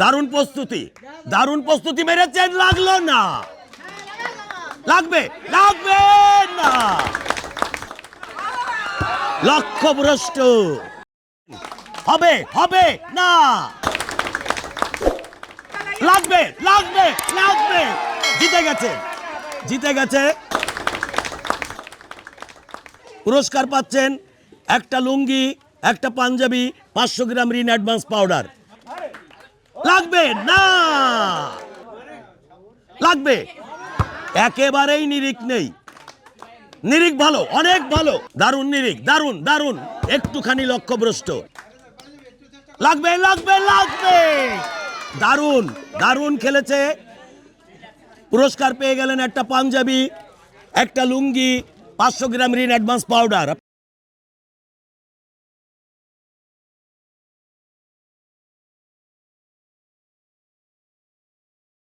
দারুণ প্রস্তুতি। দারুণ প্রস্তুতি মেরেছেন, লাগল না। লাগবে লাগবে না। লক্ষ্যভ্রষ্ট। হবে হবে না। লাগবে লাগবে লাগবে। জিতে গেছে জিতে গেছে। পুরস্কার পাচ্ছেন একটা লুঙ্গি, একটা পাঞ্জাবি, পাঁচশো গ্রাম রিন অ্যাডভান্স পাউডার। লাগবে না। লাগবে। একেবারেই নিরিখ নেই। নিরিখ ভালো, অনেক ভালো। দারুণ নিরিখ, দারুণ দারুণ। একটুখানি লক্ষ্যভ্রষ্ট। লাগবে লাগবে লাগবে। দারুণ দারুণ খেলেছে। পুরস্কার পেয়ে গেলেন একটা পাঞ্জাবি, একটা লুঙ্গি, পাঁচশো গ্রাম ঋণ অ্যাডভান্স পাউডার